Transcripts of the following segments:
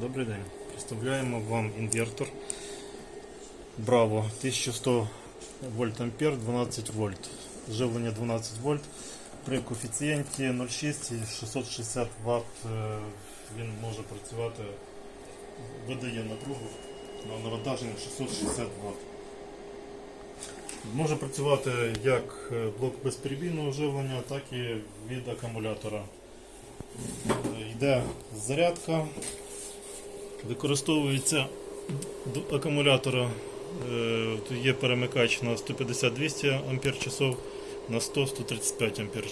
Добрий день. Представляємо вам інвертор Bravo 1100 вольт ампер 12 вольт. Живлення 12 вольт. При коефіцієнті 0,6 і 660 Вт він може працювати, видає напругу на навантаження 660 Вт. Може працювати як е, блок безперебійного живлення, так і від акумулятора. Е, Йде зарядка, використовується до акумулятора. е, є перемикач на 150-200 Ампер на 100-135 Ампер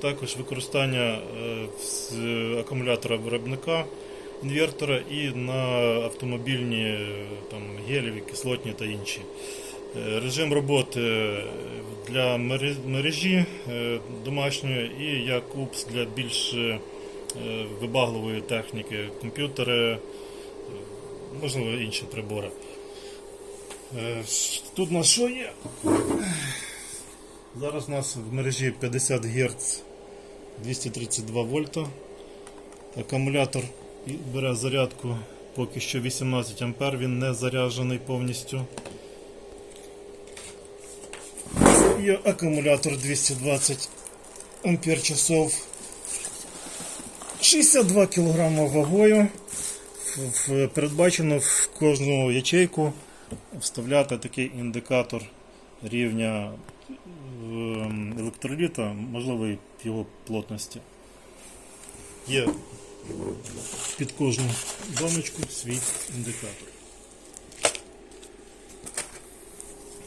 Також використання е, акумулятора виробника інвертора і на автомобільні е, там, гелеві, кислотні та інші. Е, Режим роботи для мережі е, домашньої і як УПС для більш е, вибагливої техніки, комп'ютери, е, можливо, інші прибори. Е, Тут у нас що є? Зараз у нас в мережі 50 Гц 232 вольта. Акумулятор бере зарядку поки що 18 А, він не заряджений повністю. Є акумулятор 220 ампер часов. 62 кг вагою. Передбачено в кожну ячейку вставляти такий індикатор рівня ем, електроліта, можливо, його плотності. Є під кожну донечку свій індикатор.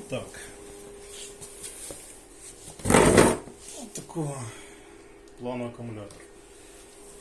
Так. От такого плану акумулятор.